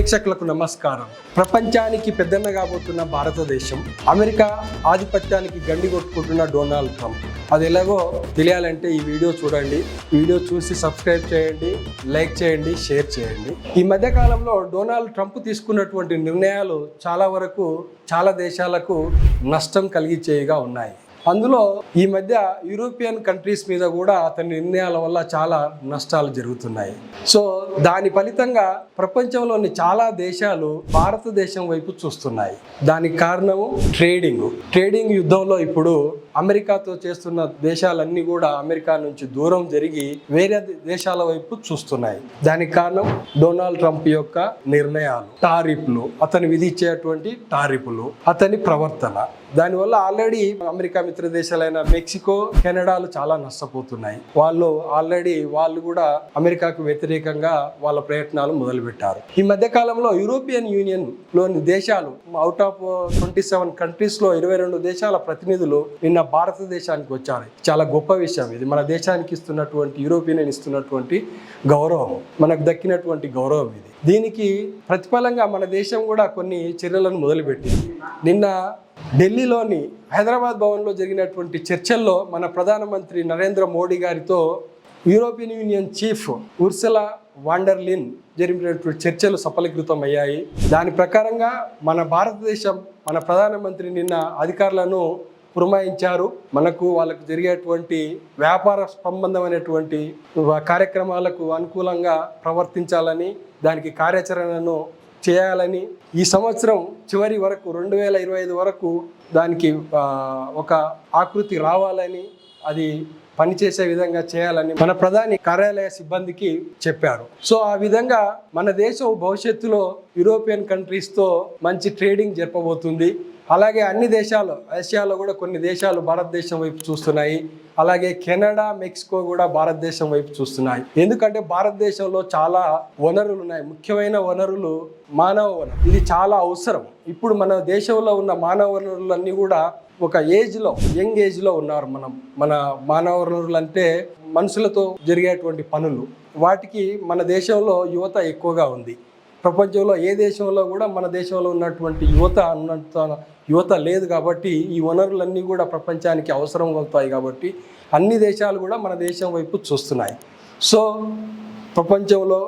ప్రేక్షకులకు నమస్కారం. ప్రపంచానికి పెద్దన్న కాబోతున్న భారతదేశం అమెరికా ఆధిపత్యానికి గండి కొట్టుకుంటున్న డొనాల్డ్ ట్రంప్. అది ఎలాగో తెలియాలంటే ఈ వీడియో చూడండి. వీడియో చూసి సబ్స్క్రైబ్ చేయండి లైక్ చేయండి షేర్ చేయండి. ఈ మధ్య కాలంలో డొనాల్డ్ ట్రంప్ తీసుకున్నటువంటి నిర్ణయాలు చాలా వరకు చాలా దేశాలకు నష్టం కలిగించేవిగా ఉన్నాయి. అందులో ఈ మధ్య యూరోపియన్ కంట్రీస్ మీద కూడా అతని నిర్ణయాల వల్ల చాలా నష్టాలు జరుగుతున్నాయి. సో దాని ఫలితంగా ప్రపంచంలోని చాలా దేశాలు భారతదేశం వైపు చూస్తున్నాయి. దానికి కారణము ట్రేడింగ్. ట్రేడింగ్ యుద్ధంలో ఇప్పుడు అమెరికాతో చేస్తున్న దేశాలన్నీ కూడా అమెరికా నుంచి దూరం జరిగి వేరే దేశాల వైపు చూస్తున్నాయి. దానికి కారణం డొనాల్డ్ ట్రంప్ యొక్క నిర్ణయాలు. టారిఫ్లు. అతను విధించేటువంటి టారిఫ్లు. అతని ప్రవర్తన. దానివల్ల ఆల్రెడీ అమెరికా మిత్ర దేశాలైన మెక్సికో కెనడాలు చాలా నష్టపోతున్నాయి. వాళ్ళు ఆల్రెడీ వాళ్ళు కూడా అమెరికాకు వ్యతిరేకంగా వాళ్ళ ప్రయత్నాలు మొదలుపెట్టారు. ఈ మధ్య కాలంలో యూరోపియన్ యూనియన్లోని దేశాలు అవుట్ ఆఫ్ ట్వంటీ సెవెన్ కంట్రీస్లో ఇరవై రెండు దేశాల ప్రతినిధులు నిన్న భారతదేశానికి వచ్చారు. చాలా గొప్ప విషయం ఇది. మన దేశానికి ఇస్తున్నటువంటి యూరోపియన్ ఇస్తున్నటువంటి గౌరవం మనకు దక్కినటువంటి గౌరవం ఇది. దీనికి ప్రతిఫలంగా మన దేశం కూడా కొన్ని చర్యలను మొదలుపెట్టింది. నిన్న ఢిల్లీలోని హైదరాబాద్ భవన్లో జరిగినటువంటి చర్చల్లో మన ప్రధానమంత్రి నరేంద్ర మోడీ గారితో European union chief Ursula von der Leyen జరిగినటువంటి చర్చలు సఫలీకృతం అయ్యాయి దాని ప్రకారంగా మన భారతదేశం మన ప్రధానమంత్రి నిన్న అధికారులను పురమాయించారు. మనకు వాళ్ళకు జరిగేటువంటి వ్యాపార సంబంధమైనటువంటి కార్యక్రమాలకు అనుకూలంగా ప్రవర్తించాలని దానికి కార్యాచరణను చేయాలని ఈ సంవత్సరం చివరి వరకు రెండు వేల ఇరవై ఐదు వరకు దానికి ఒక ఆకృతి రావాలని అది పనిచేసే విధంగా చేయాలని మన ప్రధాని కార్యాలయ సిబ్బందికి చెప్పారు. సో ఆ విధంగా మన దేశం భవిష్యత్తులో యూరోపియన్ కంట్రీస్తో మంచి ట్రేడింగ్ జరపబోతుంది. అలాగే అన్ని దేశాలు ఆసియాలో కూడా కొన్ని దేశాలు భారతదేశం వైపు చూస్తున్నాయి. అలాగే కెనడా మెక్సికో కూడా భారతదేశం వైపు చూస్తున్నాయి. ఎందుకంటే భారతదేశంలో చాలా వనరులు ఉన్నాయి. ముఖ్యమైన వనరులు మానవ వనరు. ఇది చాలా అవసరం. ఇప్పుడు మన దేశంలో ఉన్న మానవ వనరులన్నీ కూడా ఒక ఏజ్లో యంగ్ ఏజ్లో ఉన్నారు మనం. మన మానవ వనరులు అంటే మనుషులతో జరిగేటువంటి పనులు. వాటికి మన దేశంలో యువత ఎక్కువగా ఉంది. ప్రపంచంలో ఏ దేశంలో కూడా మన దేశంలో ఉన్నటువంటి యువత అన్నంత యువత లేదు కాబట్టి ఈ వనరులన్నీ కూడా ప్రపంచానికి అవసరం అవుతాయి కాబట్టి అన్ని దేశాలు కూడా మన దేశం వైపు చూస్తున్నాయి. సో ప్రపంచంలో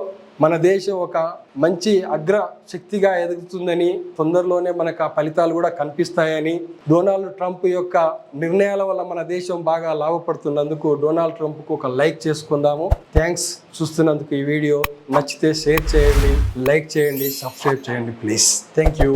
మన దేశం ఒక మంచి అగ్ర శక్తిగా ఎదుగుతుందని తొందరలోనే మనకు ఆ ఫలితాలు కూడా కనిపిస్తాయని డొనాల్డ్ ట్రంప్ యొక్క నిర్ణయాల వల్ల మన దేశం బాగా లాభపడుతున్నందుకు డొనాల్డ్ ట్రంప్కు ఒక లైక్ చేసుకుందాము. థ్యాంక్స్. చూస్తున్నందుకు ఈ వీడియో నచ్చితే షేర్ చేయండి లైక్ చేయండి సబ్స్క్రైబ్ చేయండి ప్లీజ్. Thank you.